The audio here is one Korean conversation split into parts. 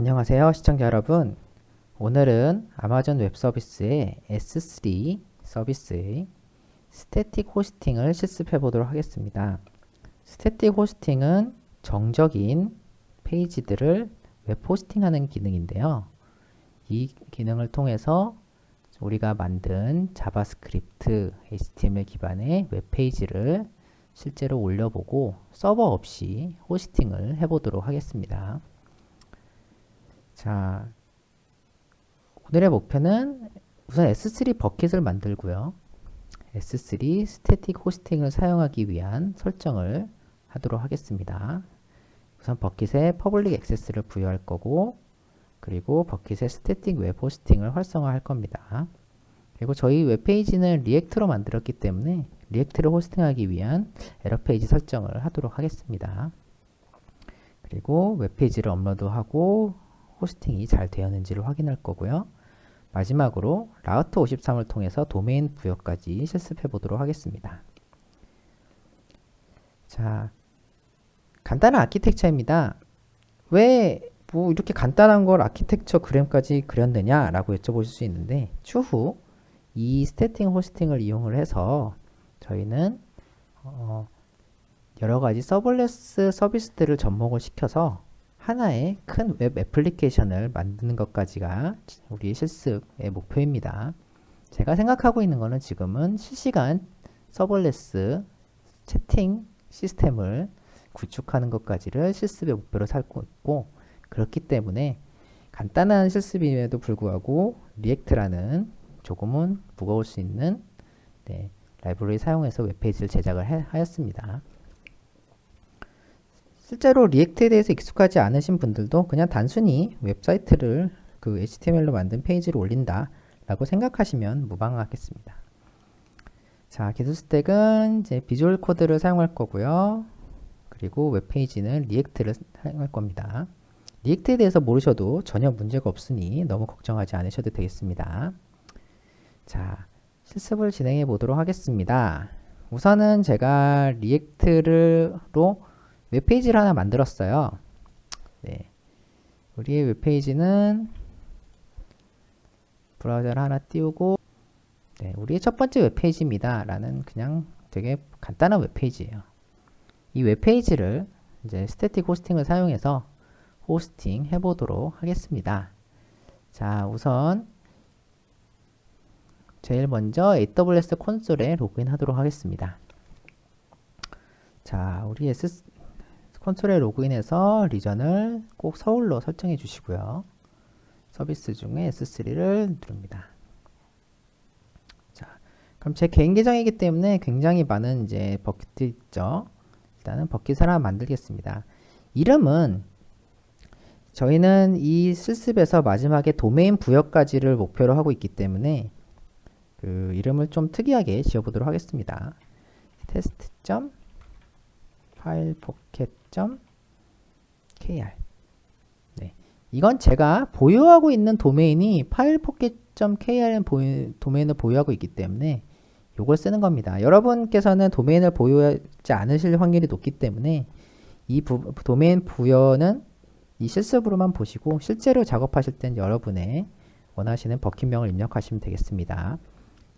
안녕하세요 시청자 여러분. 오늘은 아마존 웹 서비스의 S3 서비스의 스태틱 호스팅을 실습해 보도록 하겠습니다. 스태틱 호스팅은 정적인 페이지들을 웹 호스팅하는 기능인데요. 이 기능을 통해서 우리가 만든 자바스크립트 HTML 기반의 웹페이지를 실제로 올려보고 서버 없이 호스팅을 해보도록 하겠습니다. 자, 오늘의 목표는 우선 S3 버킷을 만들고요. S3 스태틱 호스팅을 사용하기 위한 설정을 하도록 하겠습니다. 우선 버킷에 퍼블릭 액세스를 부여할 거고 그리고 버킷의 스태틱 웹 호스팅을 활성화할 겁니다. 그리고 저희 웹페이지는 리액트로 만들었기 때문에 리액트를 호스팅하기 위한 에러 페이지 설정을 하도록 하겠습니다. 그리고 웹페이지를 업로드하고 호스팅이 잘 되었는지를 확인할 거고요. 마지막으로 라우트 53을 통해서 도메인 부여까지 실습해 보도록 하겠습니다. 자, 간단한 아키텍처입니다. 왜 뭐 이렇게 간단한 걸 아키텍처 그램까지 그렸느냐 라고 여쭤보실 수 있는데 추후 이 스태팅 호스팅을 이용을 해서 저희는 어 여러 가지 서블레스 서비스들을 접목을 시켜서 하나의 큰 웹 애플리케이션을 만드는 것까지가 우리의 실습의 목표입니다. 제가 생각하고 있는 것은 지금은 실시간 서블레스 채팅 시스템을 구축하는 것까지를 실습의 목표로 삼고 있고 그렇기 때문에 간단한 실습임에도 불구하고 리액트라는 조금은 무거울 수 있는 네, 라이브러리 사용해서 웹페이지를 제작을 해, 하였습니다. 실제로 리액트에 대해서 익숙하지 않으신 분들도 그냥 단순히 웹사이트를 그 HTML로 만든 페이지를 올린다 라고 생각하시면 무방하겠습니다. 자, 기술 스택은 이제 비주얼 코드를 사용할 거고요. 그리고 웹페이지는 리액트를 사용할 겁니다. 리액트에 대해서 모르셔도 전혀 문제가 없으니 너무 걱정하지 않으셔도 되겠습니다. 자, 실습을 진행해 보도록 하겠습니다. 우선은 제가 리액트로 웹페이지를 하나 만들었어요. 네. 우리의 웹페이지는 브라우저를 하나 띄우고 네, 우리의 첫 번째 웹페이지입니다. 라는 그냥 되게 간단한 웹페이지예요. 이 웹페이지를 이제 스태틱 호스팅을 사용해서 호스팅 해보도록 하겠습니다. 자, 우선 제일 먼저 AWS 콘솔에 로그인 하도록 하겠습니다. 자, 우리 S 콘솔에 로그인해서 리전을 꼭 서울로 설정해 주시고요. 서비스 중에 S3를 누릅니다. 자, 그럼 제 개인 계정이기 때문에 굉장히 많은 이제 버킷이 있죠. 일단은 버킷을 하나 만들겠습니다. 이름은 저희는 이 실습에서 마지막에 도메인 부여까지를 목표로 하고 있기 때문에 그 이름을 좀 특이하게 지어보도록 하겠습니다. 테스트. 파일 포켓 .kr 네. 이건 제가 보유하고 있는 도메인이 파일포켓.kr이라는 도메인을 보유하고 있기 때문에 이걸 쓰는 겁니다. 여러분께서는 도메인을 보유하지 않으실 확률이 높기 때문에 이 부, 도메인 부여는 이 실습으로만 보시고 실제로 작업하실 땐 여러분의 원하시는 버킷명을 입력하시면 되겠습니다.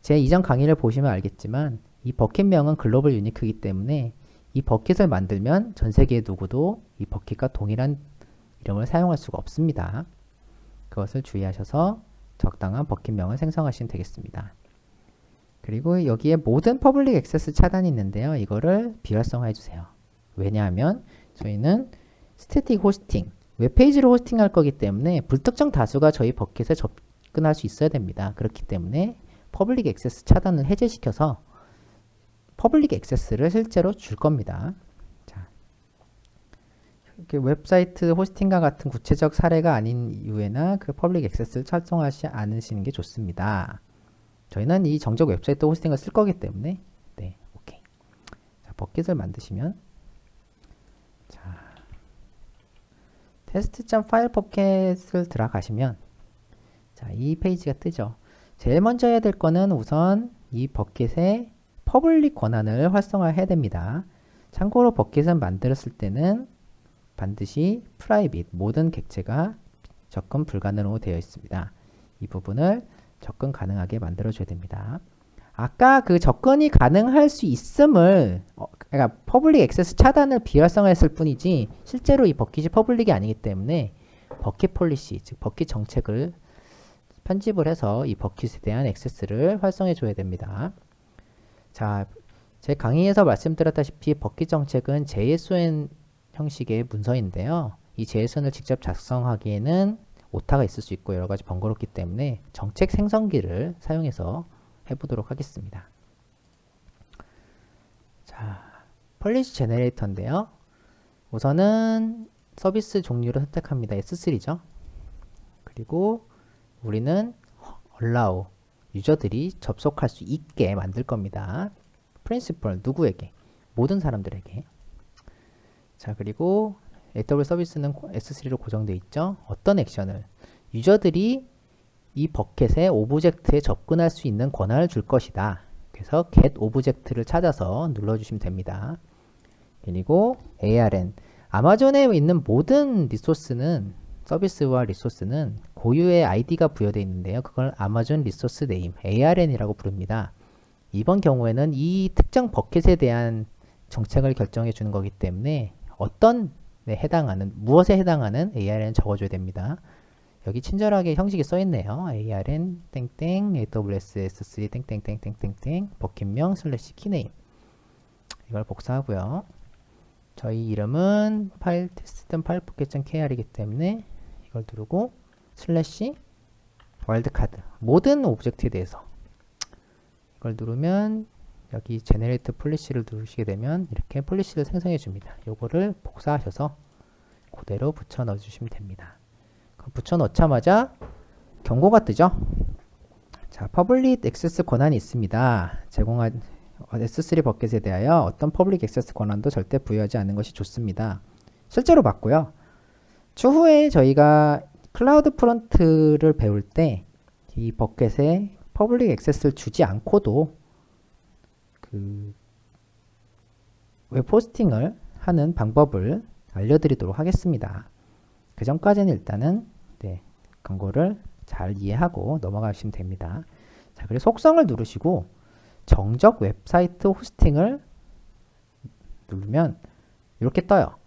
제 이전 강의를 보시면 알겠지만 이 버킷명은 글로벌 유니크이기 때문에 이 버킷을 만들면 전 세계 누구도 이 버킷과 동일한 이름을 사용할 수가 없습니다. 그것을 주의하셔서 적당한 버킷명을 생성하시면 되겠습니다. 그리고 여기에 모든 퍼블릭 액세스 차단이 있는데요. 이거를 비활성화해 주세요. 왜냐하면 저희는 스태틱 호스팅, 웹페이지를 호스팅할 거기 때문에 불특정 다수가 저희 버킷에 접근할 수 있어야 됩니다. 그렇기 때문에 퍼블릭 액세스 차단을 해제시켜서 퍼블릭 액세스를 실제로 줄 겁니다. 자, 이렇게 웹사이트 호스팅과 같은 구체적 사례가 아닌 이후에나 그 퍼블릭 액세스를 설정하지 않으시는 게 좋습니다. 저희는 이 정적 웹사이트 호스팅을 쓸 거기 때문에 네, 오케이. 자, 버킷을 만드시면 자, 테스트.파일 포켓을 들어가시면 자, 이 페이지가 뜨죠. 제일 먼저 해야 될 거는 우선 이 버킷의 퍼블릭 권한을 활성화해야 됩니다. 참고로 버킷은 만들었을 때는 반드시 프라이빗 모든 객체가 접근 불가능으로 되어 있습니다. 이 부분을 접근 가능하게 만들어 줘야 됩니다. 아까 그 접근이 가능할 수 있음을 어, 그러니까 퍼블릭 액세스 차단을 비활성화했을 뿐이지 실제로 이 버킷이 퍼블릭이 아니기 때문에 버킷 폴리시 즉 버킷 정책을 편집을 해서 이 버킷에 대한 액세스를 활성해 줘야 됩니다. 자, 제 강의에서 말씀드렸다시피 버킷 정책은 JSON 형식의 문서인데요. 이 JSON을 직접 작성하기에는 오타가 있을 수 있고 여러 가지 번거롭기 때문에 정책 생성기를 사용해서 해보도록 하겠습니다. 자, 폴리시 제네레이터인데요. 우선은 서비스 종류를 선택합니다. S3죠. 그리고 우리는 allow 유저들이 접속할 수 있게 만들 겁니다. 프린시플 누구에게? 모든 사람들에게. 자, 그리고 AWS 서비스는 S3로 고정되어 있죠. 어떤 액션을 유저들이 이 버켓의 오브젝트에 접근할 수 있는 권한을 줄 것이다. 그래서 get 오브젝트를 찾아서 눌러주시면 됩니다. 그리고 ARN 아마존에 있는 모든 리소스는 서비스와 리소스는 고유의 아이디가 부여되어 있는데요. 그걸 아마존 리소스 네임 ARN이라고 부릅니다. 이번 경우에는 이 특정 버켓에 대한 정책을 결정해 주는 거기 때문에 어떤 네, 해당하는 무엇에 해당하는 ARN 적어줘야 됩니다. 여기 친절하게 형식이 써 있네요. ARN 땡땡 AWS S3 땡땡땡땡땡땡 버킷명 슬래시 키네임 이걸 복사하고요. 저희 이름은 파일 테스트든 파일 포켓.kr이기 때문에 이걸 누르고 슬래시 와일드카드 모든 오브젝트에 대해서 이걸 누르면 여기 제네레이트 폴리시를 누르시게 되면 이렇게 폴리시를 생성해 줍니다. 요거를 복사하셔서 그대로 붙여 넣어 주시면 됩니다. 붙여 넣자마자 경고가 뜨죠. 자, 퍼블릭 액세스 권한이 있습니다. 제공한 S3 버켓에 대하여 어떤 퍼블릭 액세스 권한도 절대 부여하지 않는 것이 좋습니다. 실제로 봤고요. 추후에 저희가 클라우드 프론트를 배울 때 이 버켓에 퍼블릭 액세스를 주지 않고도 그 웹호스팅을 하는 방법을 알려드리도록 하겠습니다. 그 전까지는 일단은 네, 광고를 잘 이해하고 넘어가시면 됩니다. 자, 그리고 속성을 누르시고 정적 웹사이트 호스팅을 누르면 이렇게 떠요.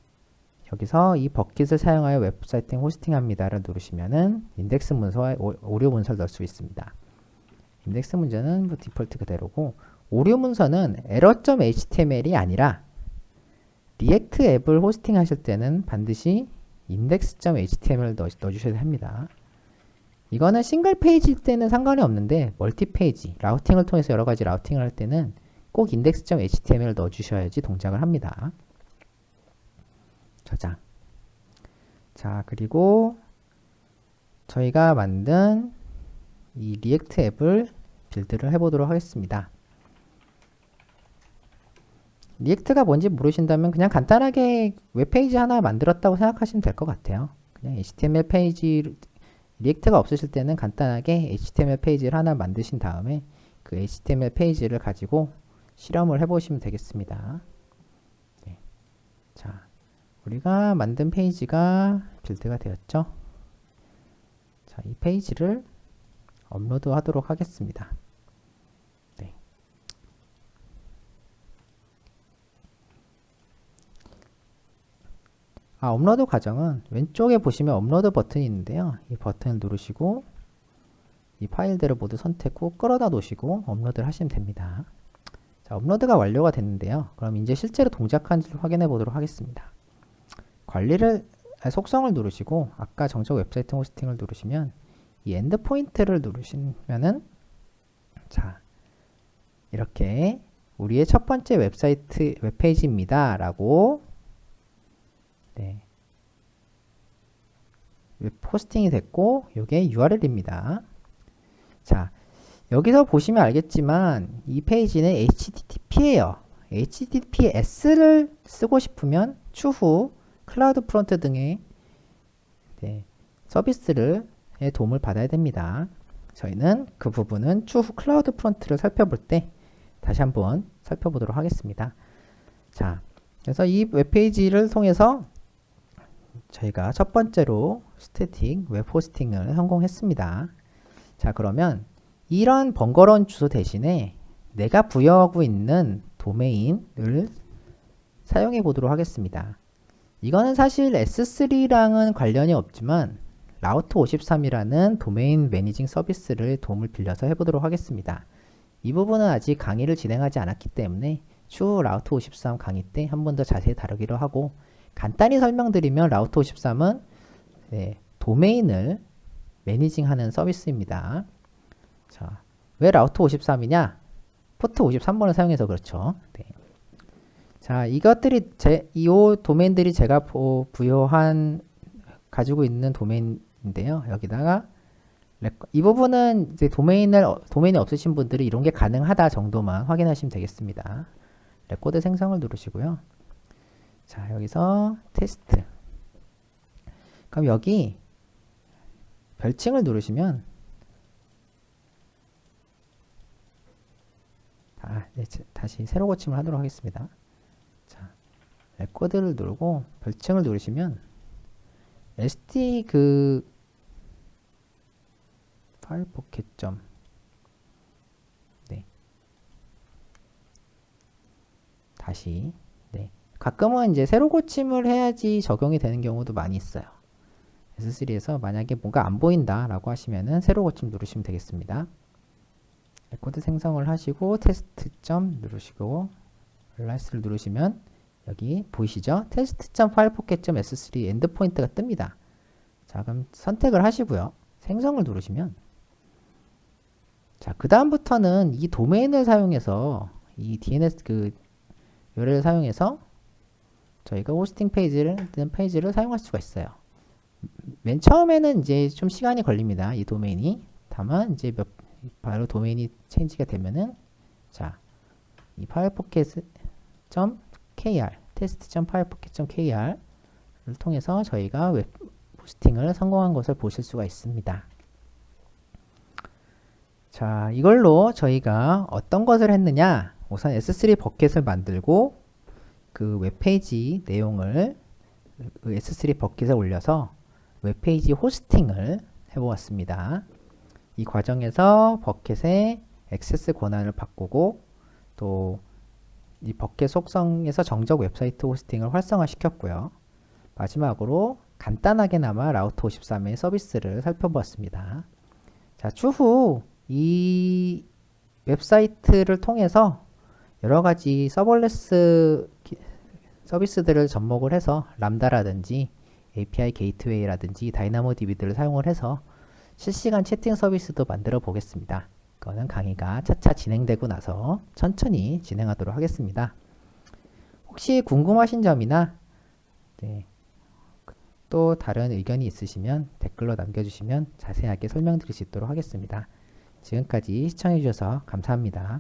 여기서 이 버킷을 사용하여 웹사이트 호스팅합니다를 누르시면은 인덱스 문서와 오류 문서를 넣을 수 있습니다. 인덱스 문제는 뭐 디폴트 그대로고 오류 문서는 error.html이 아니라 리액트 앱을 호스팅 하실 때는 반드시 index.html을 넣, 넣어주셔야 합니다. 이거는 싱글 페이지일 때는 상관이 없는데 멀티 페이지, 라우팅을 통해서 여러 가지 라우팅을 할 때는 꼭 index.html을 넣어주셔야지 동작을 합니다. 저장. 자, 그리고 저희가 만든 이 리액트 앱을 빌드를 해보도록 하겠습니다. 리액트가 뭔지 모르신다면 그냥 간단하게 웹페이지 하나 만들었다고 생각하시면 될 것 같아요. 그냥 HTML 페이지 리액트가 없으실 때는 간단하게 HTML 페이지를 하나 만드신 다음에 그 HTML 페이지를 가지고 실험을 해보시면 되겠습니다. 네. 자, 우리가 만든 페이지가 빌드가 되었죠. 자, 이 페이지를 업로드 하도록 하겠습니다. 아, 업로드 과정은 왼쪽에 보시면 업로드 버튼이 있는데요. 이 버튼을 누르시고 이 파일들을 모두 선택 후 끌어다 놓으시고 업로드를 하시면 됩니다. 자, 업로드가 완료가 됐는데요. 그럼 이제 실제로 동작한지를 확인해 보도록 하겠습니다. 관리를 아, 속성을 누르시고 아까 정적 웹사이트 호스팅을 누르시면 이 엔드 포인트를 누르시면은 자 이렇게 우리의 첫 번째 웹사이트 웹페이지입니다 라고 네. 포스팅이 됐고 이게 URL입니다. 자, 여기서 보시면 알겠지만 이 페이지는 HTTP예요. HTTPS를 쓰고 싶으면 추후 클라우드 프론트 등의 네, 서비스를 도움을 받아야 됩니다. 저희는 그 부분은 추후 클라우드 프론트를 살펴볼 때 다시 한번 살펴보도록 하겠습니다. 자, 그래서 이 웹페이지를 통해서 저희가 첫 번째로 스태틱 웹 호스팅을 성공했습니다. 자, 그러면 이런 번거로운 주소 대신에 내가 부여하고 있는 도메인을 사용해 보도록 하겠습니다. 이거는 사실 S3랑은 관련이 없지만 라우트 53이라는 도메인 매니징 서비스를 도움을 빌려서 해보도록 하겠습니다. 이 부분은 아직 강의를 진행하지 않았기 때문에 추후 라우트 53 강의 때 한 번 더 자세히 다루기로 하고 간단히 설명드리면 라우트 53은 네, 도메인을 매니징하는 서비스입니다. 자, 왜 라우트 53이냐? 포트 53번을 사용해서 그렇죠. 네. 자, 이것들이 제, 이 도메인들이 제가 보, 부여한 가지고 있는 도메인인데요. 여기다가 이 부분은 이제 도메인을 도메인이 없으신 분들이 이런 게 가능하다 정도만 확인하시면 되겠습니다. 레코드 생성을 누르시고요. 자, 여기서 테스트. 그럼 여기 별칭을 누르시면 아, 네, 제- 다시 새로 고침을 하도록 하겠습니다. 자, 레코드를 누르고 별칭을 누르시면 SD 그 파일 포켓 점 네. 다시 네. 가끔은 이제 새로 고침을 해야지 적용이 되는 경우도 많이 있어요. S3에서 만약에 뭔가 안 보인다 라고 하시면은 새로 고침 누르시면 되겠습니다. 레코드 생성을 하시고 테스트 점 누르시고 릴라이스를 누르시면 여기 보이시죠? 테스트 점 파일 포켓 점 S3 엔드 포인트가 뜹니다. 자, 그럼 선택을 하시고요. 생성을 누르시면 자, 그 다음부터는 이 도메인을 사용해서 이 DNS 그 요래를 사용해서 저희가 호스팅 페이지를 페이지를 사용할 수가 있어요. 맨 처음에는 이제 좀 시간이 걸립니다. 이 도메인이. 다만 이제 몇 바로 도메인이 체인지가 되면은 자, 이 파일 포켓 점 kr kr을 통해서 저희가 웹 호스팅을 성공한 것을 보실 수가 있습니다. 자, 이걸로 저희가 어떤 것을 했느냐? 우선 S3 버켓을 만들고 그 웹페이지 내용을 그 S3 버켓에 올려서 웹페이지 호스팅을 해보았습니다. 이 과정에서 버켓의 액세스 권한을 바꾸고 또 이 버켓 속성에서 정적 웹사이트 호스팅을 활성화시켰고요. 마지막으로 간단하게나마 라우트 53의 서비스를 살펴보았습니다. 자, 추후 이 웹사이트를 통해서 여러 가지 서버레스 기- 서비스들을 접목을 해서 람다라든지 API 게이트웨이라든지 다이나모 DB들을 사용을 해서 실시간 채팅 서비스도 만들어 보겠습니다. 그거는 강의가 차차 진행되고 나서 천천히 진행하도록 하겠습니다. 혹시 궁금하신 점이나 네, 또 다른 의견이 있으시면 댓글로 남겨주시면 자세하게 설명드릴 수 있도록 하겠습니다. 지금까지 시청해주셔서 감사합니다.